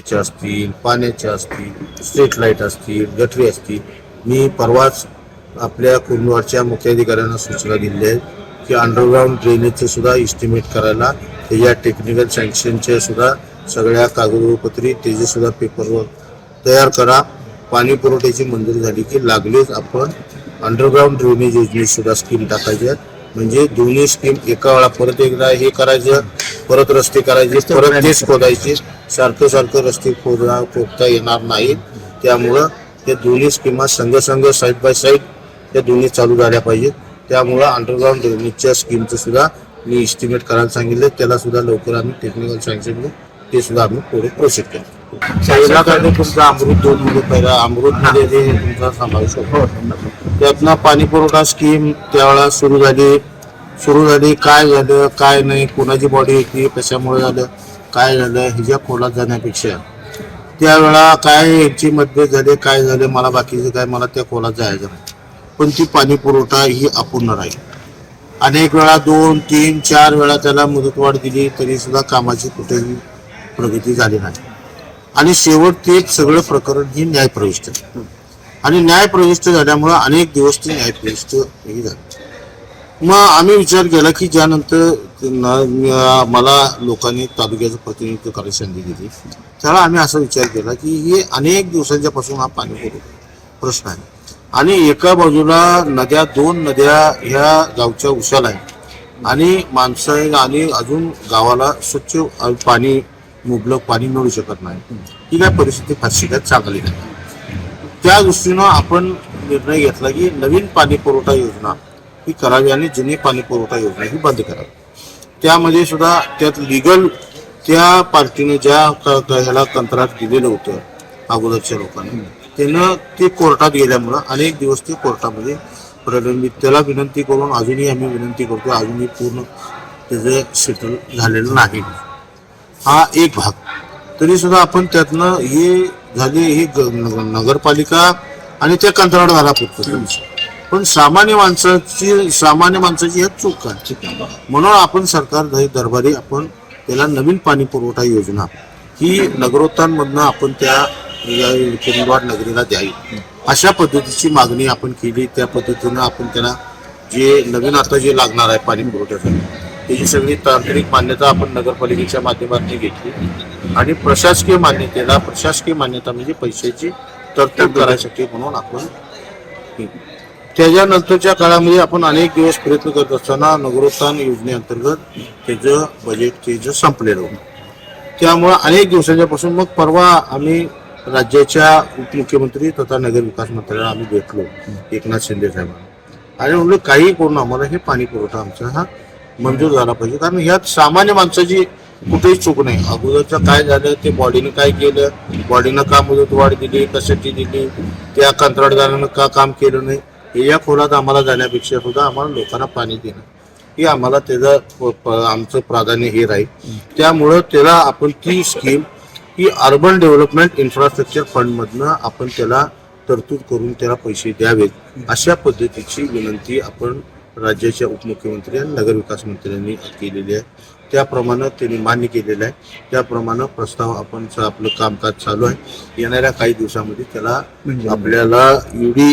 चे असतील पाण्याचे असतील स्ट्रीट लाइट असतील गटरी असतील. मी परवाच आपल्या कुंभवाडच्या मुख्याधिकाऱ्यांना सूचना दिल्या आहेत की अंडरग्राऊंड ड्रेनेजचे सुद्धा इस्टिमेट करायला त्याच्या टेक्निकल सँक्शनचे सुद्धा सगळ्या कागदपत्री त्याचे सुद्धा पेपरवर्क तयार करा. पाणी पुरवठ्याची मंजुरी झाली की लागलीच आपण अंडरग्राऊंड ड्रेनेज योजनेत सुद्धा स्कीम टाकायच्या म्हणजे दोन्ही स्कीम एका वेळा परत एकदा हे करायचं परत रस्ते करायचे परत तेच खोदायचे सारखं सारखं रस्ते खोदा खोदता येणार नाहीत. त्यामुळं त्या दोन्ही स्कीमा संघ संघ साईड बाय साईड त्या दोन्ही चालू झाल्या पाहिजेत. त्यामुळं अंडरग्राऊंड ड्रेनेजच्या स्कीमचं सुद्धा मी इस्टिमेट करायला सांगितलं. त्याला सुद्धा लवकर आम्ही टेक्निकल सँक्शन ते सुद्धा आम्ही पुढे प्रोसेस केलं पहिला काय तुमचा अमृत दोन मध्ये पहिला अमृत मध्ये जे तुमचा समावेश होतो. त्यातनं पाणी पुरवठा स्कीम त्यावेळेला सुरू झाली. सुरू झाली. काय झालं काय नाही कोणाची बॉडी होती कशामुळे झालं? काय झालं ह्याच्या खोलात जाण्यापेक्षा. त्यावेळा काय यांची मतभेद झाले काय झाले मला बाकीचे काय मला त्या खोलात जायचं नाही. पण ती पाणी पुरवठा ही अपूर्ण राहील. अनेक वेळा दोन तीन चार वेळा त्याला मुदतवाढ दिली तरी सुद्धा कामाची कुठेही प्रगती झाली नाही. आणि शेवट ते सगळं प्रकरण ही न्यायप्रविष्ट. आणि न्यायप्रविष्ट झाल्यामुळं अनेक दिवस ते न्यायप्रविष्ट ही झालं. मग आम्ही विचार केला की ज्यानंतर त्यांना मला लोकांनी तालुक्याचं प्रतिनिधित्व करायची संधी दिली. त्याला आम्ही असा विचार केला की हे अनेक दिवसांच्या पासून हा पाणी पुरवठा प्रश्न आहे. आणि एका बाजूला नद्या दोन नद्या ह्या गावच्या उशाला आहेत. आणि माणसं आणि अजून गावाला स्वच्छ पाणी मुबलक पाणी मिळू शकत नाही. ही काय परिस्थिती फारशी काय चांगली नाही. त्या दृष्टीनं आपण निर्णय घेतला की नवीन पाणी पुरवठा योजना ही करावी आणि जुनी पाणी पुरवठा योजना ही बंद करावी. त्यामध्ये सुद्धा त्यात लिगल त्या पार्टीने ज्या ह्याला कंत्राट दिलेलं होतं अगोदरच्या लोकांनी त्यानं ते कोर्टात गेल्यामुळं अनेक दिवस ते कोर्टामध्ये प्रलंबित. त्याला विनंती करून अजूनही आम्ही विनंती करतो अजूनही पूर्ण त्याचं सेटल झालेलं नाही. हा एक भाग. तरी सुद्धा आपण त्यातनं हे झाले हे नगरपालिका आणि त्या कंत्राट झाला पुरतं पण सामान्य माणसाची सामान्य माणसाची ह्यात चूक आहे. म्हणून आपण सरकार दर- दरबारी आपण त्याला नवीन पाणी पुरवठा योजना ही नगरोत्थानमधनं आपण त्या या कुरुंदवाड नगरीला द्यावी. अशा पद्धतीची मागणी आपण केली. त्या पद्धतीनं आपण त्याला जे नवीन आता जे लागणार आहे पाणी पुरवठ्यासाठी त्याची सगळी तांत्रिक मान्यता आपण नगरपालिकेच्या माध्यमातून घेतली. आणि प्रशासकीय मान्यतेला प्रशासकीय मान्यता म्हणजे पैशाची तरतूद करायसाठी म्हणून आपण. त्याच्यानंतरच्या काळामध्ये आपण अनेक दिवस प्रयत्न करत असताना नगरोत्थान योजनेअंतर्गत त्याचं बजेट त्याचं संपलेलं होतं. त्यामुळं अनेक दिवसांच्यापासून मग परवा आम्ही राज्याच्या उपमुख्यमंत्री तथा नगर विकास आम्ही भेटलो एकनाथ शिंदे साहेबांना. आणि म्हणलं काही करून आम्हाला हे पाणी पुरवठा आमचा हा मंजूर झाला पाहिजे. कारण ह्यात सामान्य माणसाची कुठेही चूक नाही. अगोदरचं काय झालं ते बॉडीनं काय केलं? बॉडीनं का मुदतवाढ दिली? कशाची दिली? त्या कंत्राटदारानं का काम केलं नाही? या खोलात आम्हाला जाण्यापेक्षा सुद्धा आम्हाला लोकांना पाणी देणं. हे आम्हाला त्याचं आमचं प्राधान्य हे राहील. त्यामुळं त्याला आपण ती स्कीम ही अर्बन डेव्हलपमेंट इन्फ्रास्ट्रक्चर फंडमधनं आपण त्याला तरतूद करून त्याला पैसे द्यावेत अशा पद्धतीची विनंती आपण राज्याच्या उपमुख्यमंत्री आणि नगरविकास मंत्र्यांनी केलेली आहे. त्याप्रमाणे त्यांनी मान्य केलेलं आहे. त्याप्रमाणे प्रस्ताव आपण आपलं कामकाज चालू आहे. येणाऱ्या काही दिवसामध्ये त्याला आपल्याला युडी